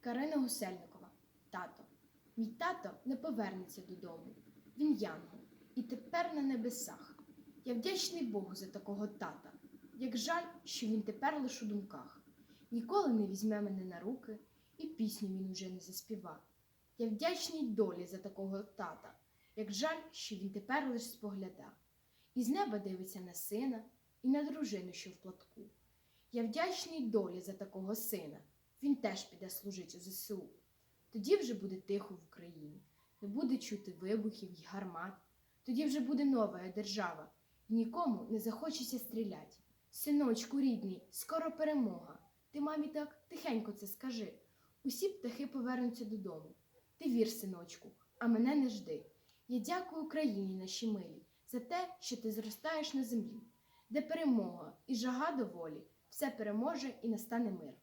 Карина Гусельникова. Тато. Мій тато не повернеться додому. Він янгол. І тепер на небесах. Я вдячний Богу за такого тата. Як жаль, що він тепер лиш у думках. Ніколи не візьме мене на руки, і пісню він уже не заспіва. Я вдячний долі за такого тата. Як жаль, що він тепер лиш спогляда. І з неба дивиться на сина і на дружину, що в платку. Я вдячний долі за такого сина. Він теж піде служити у ЗСУ. Тоді вже буде тихо в Україні, не буде чути вибухів й гармат. Тоді вже буде нова держава, і нікому не захочеться стріляти. Синочку рідний, скоро перемога. Ти мамі так тихенько це скажи. Усі птахи повернуться додому. Ти вір, синочку, а мене не жди. Я дякую Україні нашій милій за те, що ти зростаєш на землі, де перемога і жага до волі, все переможе і настане мир.